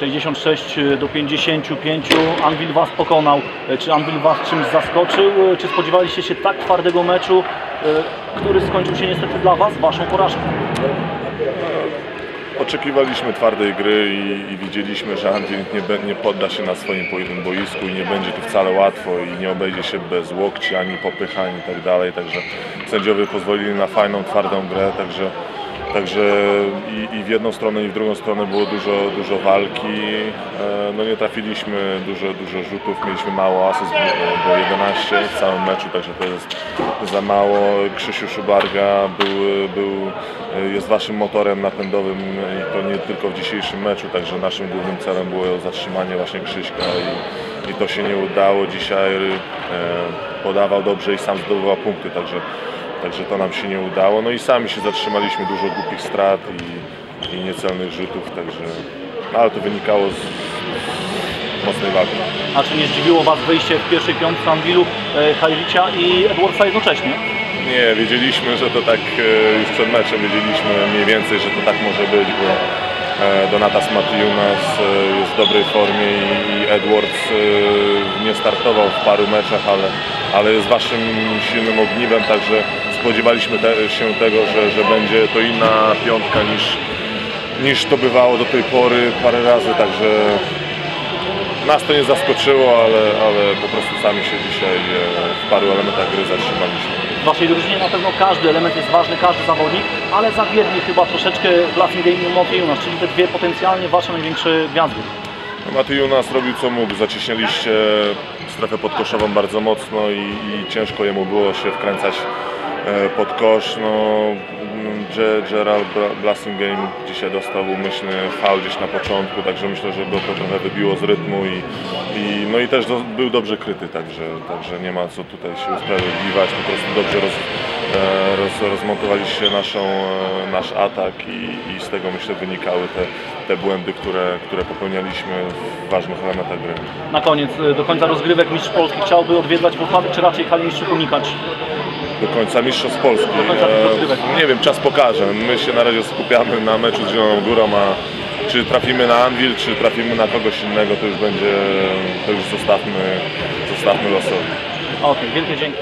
66 do 55. Anvil Was pokonał. E, Czy Anvil Was czymś zaskoczył? E, Czy spodziewaliście się tak twardego meczu, e, który skończył się niestety dla Was Waszą porażką? Oczekiwaliśmy twardej gry i, i widzieliśmy, że Anvil nie, nie podda się na swoim po- boisku i nie będzie tu wcale łatwo i nie obejdzie się bez łokci, ani popychań i tak dalej. Także sędziowie pozwolili na fajną, twardą grę, także, także i, i w jedną stronę i w drugą stronę było dużo, dużo walki. E, No nie trafiliśmy dużo, dużo rzutów, mieliśmy mało asyst, bo- bo 11 w całym meczu, także to jest za mało. Krzysiu Szubarga był, był, jest waszym motorem napędowym i to nie tylko w dzisiejszym meczu, także naszym głównym celem było zatrzymanie właśnie Krzyśka i, i to się nie udało. Dzisiaj e, podawał dobrze i sam zdobywał punkty, także, także to nam się nie udało. No i sami się zatrzymaliśmy, dużo głupich strat i, i niecelnych rzutów, także no, ale to wynikało z, z mocnej walki. A czy nie zdziwiło Was wyjście w pierwszej piątce Anvilu e, Hajlicia i Edwardsa jednocześnie? Nie, wiedzieliśmy, że to tak e, już przed meczem wiedzieliśmy mniej więcej, że to tak może być, bo e, Donatas Matiunas e, jest w dobrej formie i- i Edwards e, nie startował w paru meczach, ale, ale jest waszym silnym ogniwem, także spodziewaliśmy się tego, że, że będzie to inna piątka niż, niż to bywało do tej pory parę razy, także nas to nie zaskoczyło, ale, ale po prostu sami się dzisiaj e, w paru elementach gry zatrzymaliśmy. W Waszej drużynie na pewno każdy element jest ważny, każdy zawodnik, ale zawiedli chyba troszeczkę w Bluffing Game Jonas, czyli te dwie potencjalnie Wasze największe gwiazdy. Matyju nas robił co mógł, zacieśnialiście strefę podkoszową bardzo mocno i, i ciężko jemu było się wkręcać pod kosz. No, Ge- Gerald Bla- Blassingame dzisiaj dostał umyślny faul gdzieś na początku, także myślę, że go to trochę wybiło z rytmu i, i, no i też do, był dobrze kryty, także, także nie ma co tutaj się usprawiedliwiać, po prostu dobrze roz, e, roz, rozmontowaliście naszą, e, nasz atak i, i z tego myślę wynikały te, te błędy, które, które popełnialiśmy w ważnych elementach gry. Na koniec, e, do końca rozgrywek Mistrz Polski chciałby odwiedzać Włocławek, czy raczej mistrzów unikać? Do końca Mistrzostw Polski. E, nie wiem, czas pokaże. My się na razie skupiamy na meczu z Zieloną Górą, a czy trafimy na Anvil, czy trafimy na kogoś innego, to już będzie, to już zostawmy, zostawmy losowi. Okej, wielkie dzięki.